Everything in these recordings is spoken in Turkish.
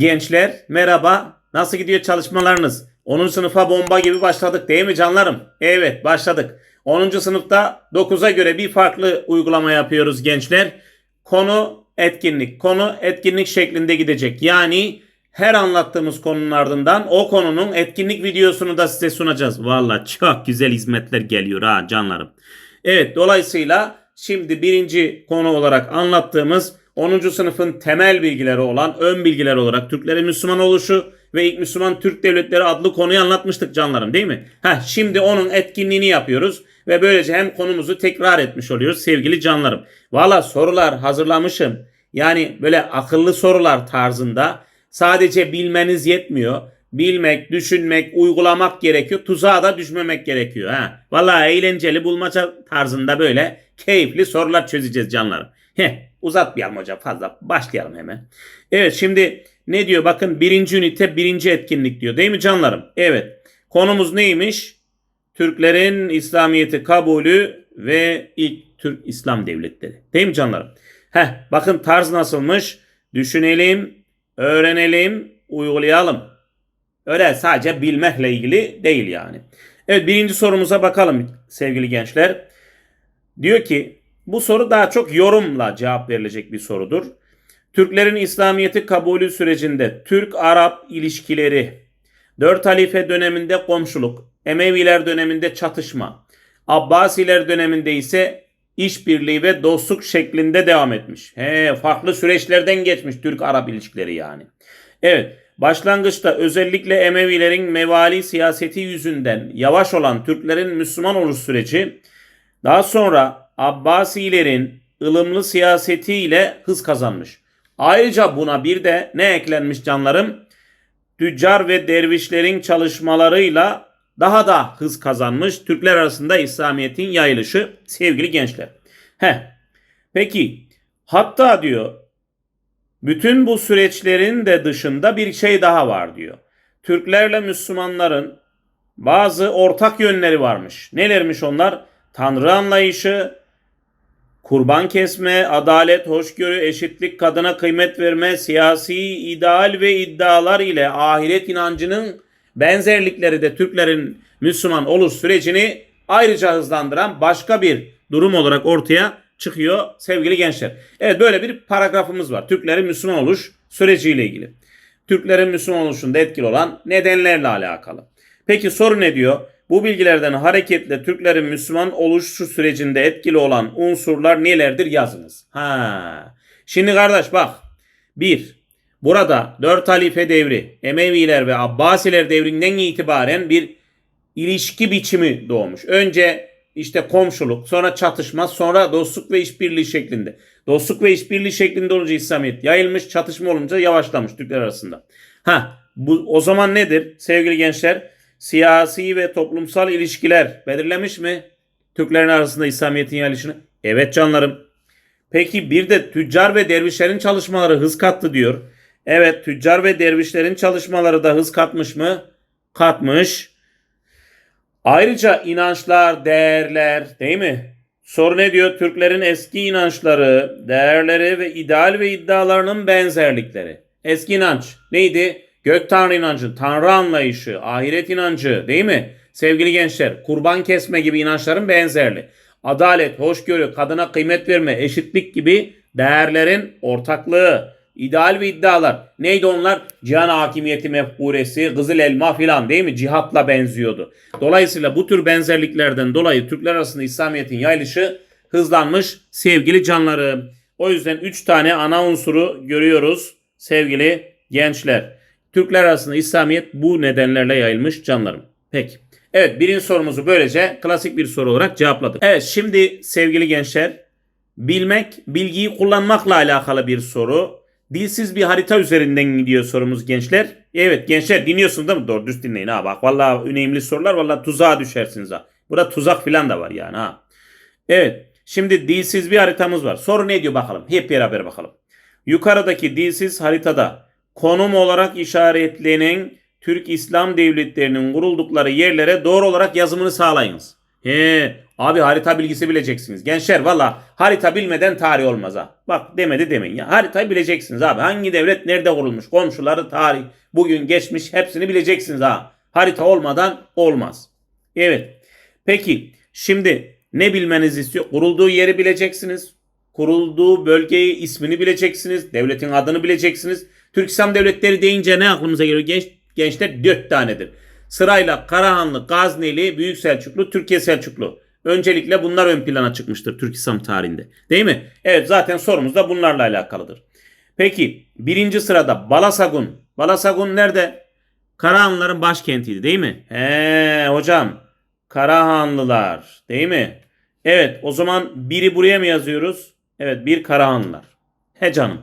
Gençler merhaba. Nasıl gidiyor çalışmalarınız? 10. sınıfa bomba gibi başladık değil mi canlarım? Evet başladık. 10. sınıfta 9'a göre bir farklı uygulama yapıyoruz gençler. Konu etkinlik. Konu etkinlik şeklinde gidecek. Yani her anlattığımız konunun ardından o konunun etkinlik videosunu da size sunacağız. Valla çok güzel hizmetler geliyor ha canlarım. Evet dolayısıyla şimdi birinci konu olarak anlattığımız 10. sınıfın temel bilgileri olan ön bilgiler olarak Türklerin Müslüman oluşu ve ilk Müslüman Türk devletleri adlı konuyu anlatmıştık canlarım değil mi? Heh, şimdi onun etkinliğini yapıyoruz ve böylece hem konumuzu tekrar etmiş oluyoruz sevgili canlarım. Valla sorular hazırlamışım. Yani böyle akıllı sorular tarzında sadece bilmeniz yetmiyor. Bilmek, düşünmek, uygulamak gerekiyor. Tuzağa da düşmemek gerekiyor. Ha. Valla eğlenceli bulmaca tarzında böyle keyifli sorular çözeceğiz canlarım. Heh, uzatmayalım hocam fazla. Başlayalım hemen. Evet şimdi ne diyor? Bakın birinci ünite birinci etkinlik diyor. Değil mi canlarım? Evet. Konumuz neymiş? Türklerin İslamiyet'i kabulü ve ilk Türk İslam devletleri. Değil mi canlarım? Heh, bakın tarz nasılmış? Düşünelim, öğrenelim, uygulayalım. Öyle sadece bilmekle ilgili değil yani. Evet birinci sorumuza bakalım sevgili gençler. Diyor ki bu soru daha çok yorumla cevap verilecek bir sorudur. Türklerin İslamiyet'i kabulü sürecinde Türk-Arap ilişkileri, Dört halife döneminde komşuluk, Emeviler döneminde çatışma, Abbasiler döneminde ise işbirliği ve dostluk şeklinde devam etmiş. He, farklı süreçlerden geçmiş Türk-Arap ilişkileri yani. Evet, başlangıçta özellikle Emevilerin mevali siyaseti yüzünden yavaş olan Türklerin Müslüman oluş süreci, daha sonra Abbasilerin ılımlı siyasetiyle hız kazanmış. Ayrıca buna bir de ne eklenmiş canlarım? Tüccar ve dervişlerin çalışmalarıyla daha da hız kazanmış Türkler arasında İslamiyet'in yayılışı sevgili gençler. Heh. Peki hatta diyor bütün bu süreçlerin de dışında bir şey daha var diyor. Türklerle Müslümanların bazı ortak yönleri varmış. Nelermiş onlar? Tanrı anlayışı, kurban kesme, adalet, hoşgörü, eşitlik, kadına kıymet verme, siyasi ideal ve iddialar ile ahiret inancının benzerlikleri de Türklerin Müslüman oluş sürecini ayrıca hızlandıran başka bir durum olarak ortaya çıkıyor sevgili gençler. Evet böyle bir paragrafımız var. Türklerin Müslüman oluş süreciyle ilgili. Türklerin Müslüman oluşunda etkili olan nedenlerle alakalı. Peki soru ne diyor? Bu bilgilerden hareketle Türklerin Müslüman oluşu sürecinde etkili olan unsurlar nelerdir yazınız. Ha. Şimdi kardeş bak. Bir, burada dört halife devri, Emeviler ve Abbasiler devrinden itibaren bir ilişki biçimi doğmuş. Önce işte komşuluk, sonra çatışma, sonra dostluk ve işbirliği şeklinde. Dostluk ve işbirliği şeklinde olunca İslamiyet yayılmış, çatışma olunca yavaşlamış Türkler arasında. Ha, bu o zaman nedir sevgili gençler? Siyasi ve toplumsal ilişkiler belirlemiş mi? Türklerin arasında İslamiyet'in yayılışını. Evet canlarım. Peki bir de tüccar ve dervişlerin çalışmaları hız kattı diyor. Evet tüccar ve dervişlerin çalışmaları da hız katmış mı? Katmış. Ayrıca inançlar, değerler değil mi? Soru ne diyor? Türklerin eski inançları, değerleri ve ideal ve iddialarının benzerlikleri. Eski inanç neydi? Gök Tanrı inancı, Tanrı anlayışı, ahiret inancı değil mi? Sevgili gençler, kurban kesme gibi inançların benzerli. Adalet, hoşgörü, kadına kıymet verme, eşitlik gibi değerlerin ortaklığı, ideal ve iddialar. Neydi onlar? Cihan hakimiyeti mefkuresi, kızıl elma filan değil mi? Cihatla benziyordu. Dolayısıyla bu tür benzerliklerden dolayı Türkler arasında İslamiyet'in yayılışı hızlanmış sevgili canlarım. O yüzden 3 tane ana unsuru görüyoruz sevgili gençler. Türkler arasında İslamiyet bu nedenlerle yayılmış canlarım. Peki. Evet birinci sorumuzu böylece klasik bir soru olarak cevapladık. Evet şimdi sevgili gençler bilmek, bilgiyi kullanmakla alakalı bir soru. Dilsiz bir harita üzerinden gidiyor sorumuz gençler. Evet gençler dinliyorsunuz değil mi? Doğru düz dinleyin ha bak. Valla önemli sorular valla tuzağa düşersiniz ha. Burada tuzak filan da var yani ha. Evet şimdi dilsiz bir haritamız var. Soru ne diyor bakalım. Hep beraber bakalım. Yukarıdaki dilsiz haritada konum olarak işaretlenen Türk İslam devletlerinin kuruldukları yerlere doğru olarak yazımını sağlayınız. He, Abi harita bilgisi bileceksiniz. Gençler valla harita bilmeden tarih olmaz ha. Bak demedi demeyin ya. Haritayı bileceksiniz abi. Hangi devlet nerede kurulmuş? Komşuları, tarih, bugün, geçmiş hepsini bileceksiniz ha. Harita olmadan olmaz. Evet. Peki şimdi ne bilmenizi istiyor? Kurulduğu yeri bileceksiniz. Kurulduğu bölgeyi ismini bileceksiniz. Devletin adını bileceksiniz. Türk İslam devletleri deyince ne aklımıza geliyor genç, gençler? Dört tanedir. Sırayla Karahanlı, Gazneli, Büyük Selçuklu, Türkiye Selçuklu. Öncelikle bunlar ön plana çıkmıştır Türk İslam tarihinde. Değil mi? Evet zaten sorumuz da bunlarla alakalıdır. Peki birinci sırada Balasagun. Balasagun nerede? Karahanlıların başkentiydi değil mi? He hocam. Karahanlılar değil mi? Evet o zaman biri buraya mı yazıyoruz? Evet bir Karahanlılar. He canım.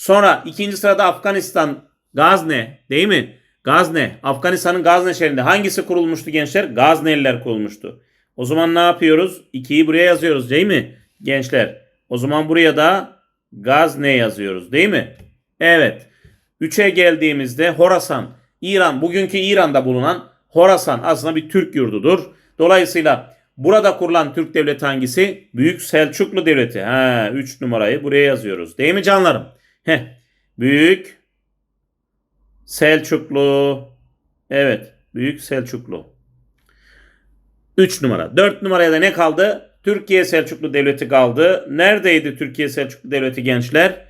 Sonra ikinci sırada Afganistan Gazne değil mi? Gazne. Afganistan'ın Gazne şehrinde hangisi kurulmuştu gençler? Gazneliler kurulmuştu. O zaman ne yapıyoruz? 2'yi buraya yazıyoruz değil mi? Gençler. O zaman buraya da Gazne yazıyoruz değil mi? Evet. 3'e geldiğimizde Horasan. İran, bugünkü İran'da bulunan Horasan aslında bir Türk yurdudur. Dolayısıyla burada kurulan Türk devleti hangisi? Büyük Selçuklu Devleti. Ha, 3 numarayı buraya yazıyoruz. Değil mi canlarım? Heh. Büyük Selçuklu. Evet. Büyük Selçuklu. 3 numara. 4 numaraya da ne kaldı? Türkiye Selçuklu Devleti kaldı. Neredeydi Türkiye Selçuklu Devleti gençler?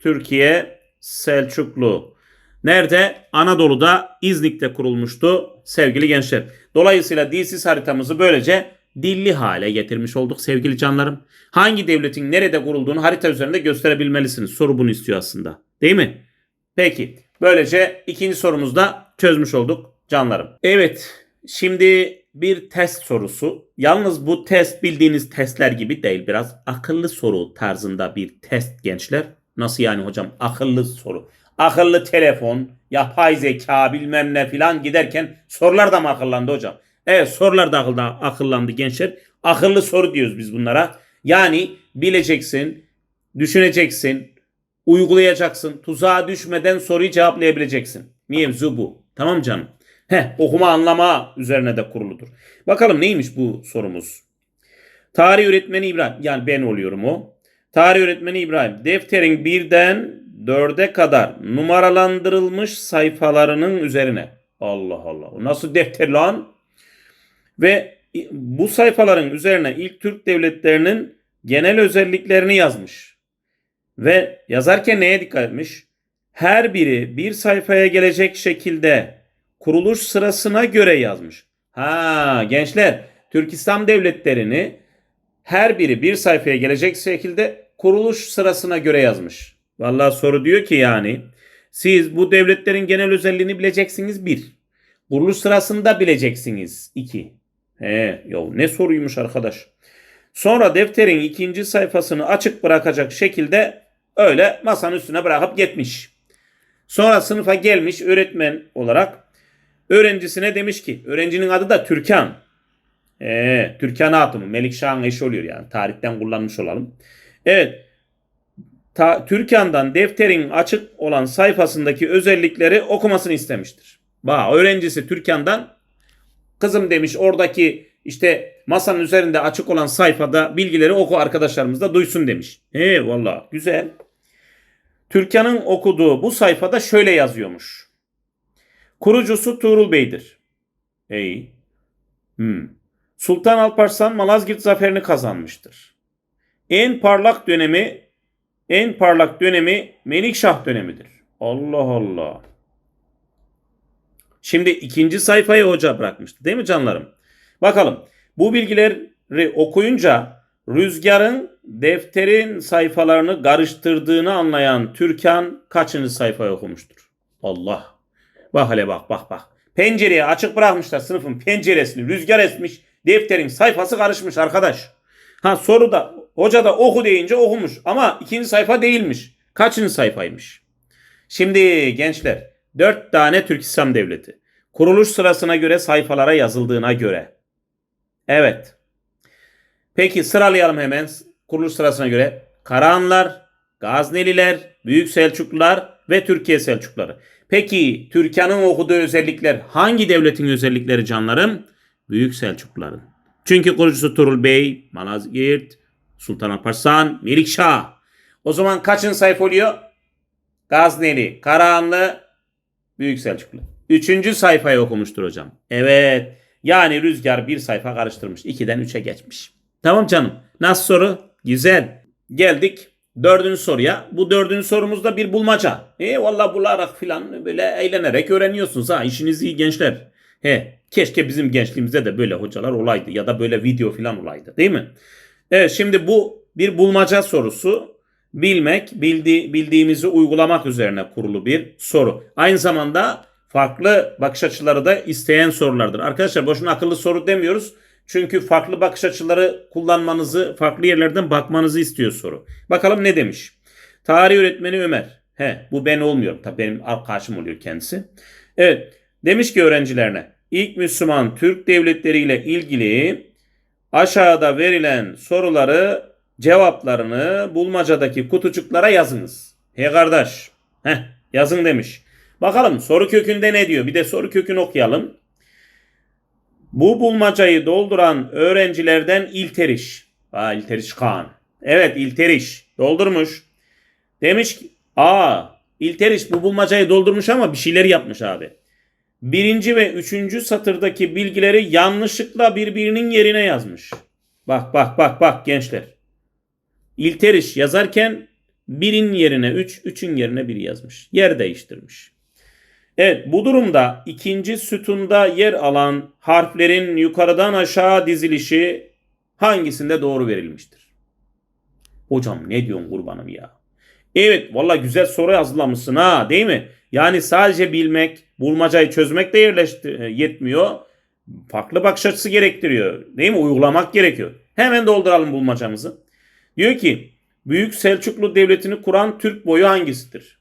Türkiye Selçuklu. Nerede? Anadolu'da İznik'te kurulmuştu sevgili gençler. Dolayısıyla dilsiz haritamızı böylece dilli hale getirmiş olduk sevgili canlarım. Hangi devletin nerede kurulduğunu harita üzerinde gösterebilmelisiniz. Soru bunu istiyor aslında. Değil mi? Peki. Böylece ikinci sorumuzu da çözmüş olduk canlarım. Evet. Şimdi bir test sorusu. Yalnız bu test bildiğiniz testler gibi değil. Biraz akıllı soru tarzında bir test gençler. Nasıl yani hocam? Akıllı soru. Akıllı telefon, yapay zeka bilmem ne filan giderken sorular da mı akıllandı hocam? Evet sorular da akılda, akıllandı gençler. Akıllı soru diyoruz biz bunlara. Yani bileceksin, düşüneceksin, uygulayacaksın. Tuzağa düşmeden soruyu cevaplayabileceksin. Mevzu bu. Tamam canım. Heh, okuma anlama üzerine de kuruludur. Bakalım neymiş bu sorumuz? Tarih öğretmeni İbrahim. Yani ben oluyorum o. Tarih öğretmeni İbrahim. Defterin birden dörde kadar numaralandırılmış sayfalarının üzerine. Allah Allah. O nasıl defter lan? Ve bu sayfaların üzerine ilk Türk devletlerinin genel özelliklerini yazmış. Ve yazarken neye dikkat etmiş? Her biri bir sayfaya gelecek şekilde kuruluş sırasına göre yazmış. Ha gençler Türk İslam devletlerini her biri bir sayfaya gelecek şekilde kuruluş sırasına göre yazmış. Vallahi soru diyor ki yani siz bu devletlerin genel özelliğini bileceksiniz bir. Kuruluş sırasında bileceksiniz iki. He, ya ne soruymuş arkadaş. Sonra defterin ikinci sayfasını açık bırakacak şekilde öyle masanın üstüne bırakıp gitmiş. Sonra sınıfa gelmiş öğretmen olarak öğrencisine demiş ki öğrencinin adı da Türkan. Ee, Türkan Hatun'un Melikşah'ın eşi oluyor yani tarihten kullanmış olalım. Evet ta, Türkan'dan defterin açık olan sayfasındaki özellikleri okumasını istemiştir. Bak öğrencisi Türkan'dan kızım demiş oradaki işte masanın üzerinde açık olan sayfada bilgileri oku arkadaşlarımız da duysun demiş. He valla güzel. Türkan'ın okuduğu bu sayfada şöyle yazıyormuş. Kurucusu Tuğrul Bey'dir. İyi. Hmm. Sultan Alparslan Malazgirt zaferini kazanmıştır. En parlak dönemi en parlak dönemi Melikşah dönemidir. Allah Allah. Şimdi ikinci sayfayı hoca bırakmıştı değil mi canlarım? Bakalım bu bilgileri okuyunca rüzgarın defterin sayfalarını karıştırdığını anlayan Türkan kaçıncı sayfayı okumuştur? Allah. Bak hele bak bak bak. Pencereye açık bırakmışlar sınıfın penceresini. Rüzgar esmiş. Defterin sayfası karışmış arkadaş. Ha soruda hoca da oku deyince okumuş. Ama ikinci sayfa değilmiş. Kaçıncı sayfaymış? Şimdi gençler dört tane Türk İslam Devleti. Kuruluş sırasına göre sayfalara yazıldığına göre. Evet. Peki sıralayalım hemen kuruluş sırasına göre. Karahanlar, Gazneliler, Büyük Selçuklular ve Türkiye Selçukları. Peki Türkan'ın okuduğu özellikler hangi devletin özellikleri canlarım? Büyük Selçukluların. Çünkü kurucusu Turul Bey, Malazgirt, Sultan Alparslan, Melikşah. O zaman kaçın sayfa oluyor? Gazneli, Karahanlı, Büyük Selçuklu. Üçüncü sayfayı okumuştur hocam. Evet. Yani Rüzgar bir sayfa karıştırmış. 2'den 3'e geçmiş. Tamam canım. Nasıl soru? Güzel. Geldik dördüncü soruya. Bu dördüncü sorumuzda bir bulmaca. E valla bularak filan böyle eğlenerek öğreniyorsunuz ha. İşiniz iyi gençler. He, keşke bizim gençliğimizde de böyle hocalar olaydı ya da böyle video filan olaydı değil mi? Evet şimdi bu bir bulmaca sorusu. Bilmek, bildi, bildiğimizi uygulamak üzerine kurulu bir soru. Aynı zamanda farklı bakış açıları da isteyen sorulardır. Arkadaşlar boşuna akıllı soru demiyoruz. Çünkü farklı bakış açıları kullanmanızı, farklı yerlerden bakmanızı istiyor soru. Bakalım ne demiş? Tarih öğretmeni Ömer. He, bu ben olmuyorum. Tabii benim arkadaşım oluyor kendisi. Evet, demiş ki öğrencilerine ilk Müslüman Türk devletleriyle ilgili aşağıda verilen soruları cevaplarını bulmacadaki kutucuklara yazınız. He kardeş. Heh, yazın demiş. Bakalım soru kökünde ne diyor? Bir de soru kökünü okuyalım. Bu bulmacayı dolduran öğrencilerden İlteriş. Aa, İlteriş Kaan. Evet İlteriş doldurmuş. Demiş ki aa İlteriş bu bulmacayı doldurmuş ama bir şeyler yapmış abi. Birinci ve üçüncü satırdaki bilgileri yanlışlıkla birbirinin yerine yazmış. Bak bak bak bak gençler. İlteriş yazarken birin yerine 3, üç, üçün yerine 1 yazmış. Yer değiştirmiş. Evet bu durumda ikinci sütunda yer alan harflerin yukarıdan aşağı dizilişi hangisinde doğru verilmiştir? Hocam ne diyorsun kurbanım ya? Evet valla güzel soru hazırlamışsın ha değil mi? Yani sadece bilmek, bulmacayı çözmek de yerleşti, yetmiyor. Farklı bakış açısı gerektiriyor. Değil mi? Uygulamak gerekiyor. Hemen dolduralım bulmacamızı. Diyor ki Büyük Selçuklu Devleti'ni kuran Türk boyu hangisidir?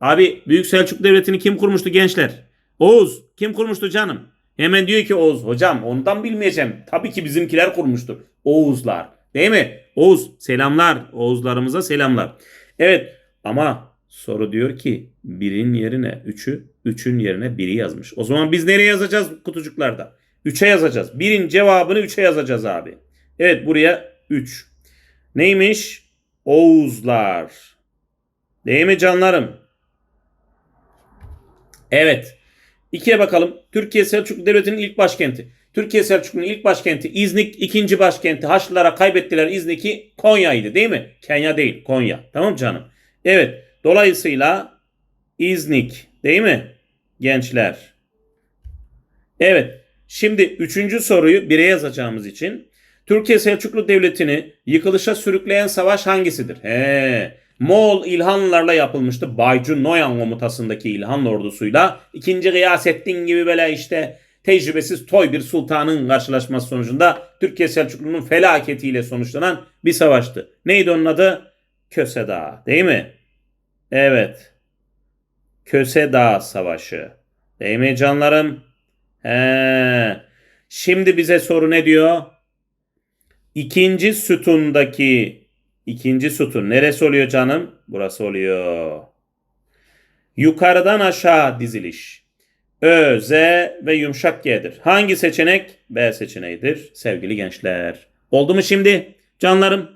Abi Büyük Selçuklu Devleti'ni kim kurmuştu gençler? Oğuz. Kim kurmuştu canım? Hemen diyor ki Oğuz. Hocam ondan bilmeyeceğim. Tabii ki bizimkiler kurmuştur. Oğuzlar. Değil mi? Oğuz. Selamlar. Oğuzlarımıza selamlar. Evet ama soru diyor ki birin yerine üçü, üçün yerine biri yazmış. O zaman biz nereye yazacağız kutucuklarda? Üçe yazacağız. Birin cevabını üçe yazacağız abi. Evet buraya üç. Neymiş? Oğuzlar. Değil mi canlarım? Evet. İkiye bakalım. Türkiye Selçuklu Devleti'nin ilk başkenti. Türkiye Selçuklu'nun ilk başkenti İznik, ikinci başkenti Haçlılara kaybettiler İznik'i Konya'ydı değil mi? Kenya değil Konya. Tamam canım? Evet. Dolayısıyla İznik değil mi? Gençler. Evet. Şimdi üçüncü soruyu bire yazacağımız için Türkiye Selçuklu Devleti'ni yıkılışa sürükleyen savaş hangisidir? He. Moğol İlhanlılarla yapılmıştı. Baycu Noyan komutasındaki İlhanlı ordusuyla. ikinci Gıyasettin gibi böyle işte tecrübesiz toy bir sultanın karşılaşması sonucunda Türkiye Selçuklu'nun felaketiyle sonuçlanan bir savaştı. Neydi onun adı? Köse Dağı değil mi? Evet. Köse Dağı Savaşı. Değil mi canlarım? He. Şimdi bize soru ne diyor? İkinci sütundaki ikinci sütun neresi oluyor canım? Burası oluyor. Yukarıdan aşağı diziliş. Ö, Z ve yumuşak G'dir. Hangi seçenek? B seçeneğidir sevgili gençler. Oldu mu şimdi canlarım?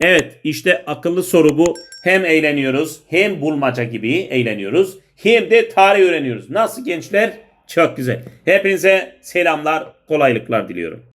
Evet işte akıllı soru bu. Hem eğleniyoruz hem bulmaca gibi eğleniyoruz. Hem de tarih öğreniyoruz. Nasıl gençler? Çok güzel. Hepinize selamlar, kolaylıklar diliyorum.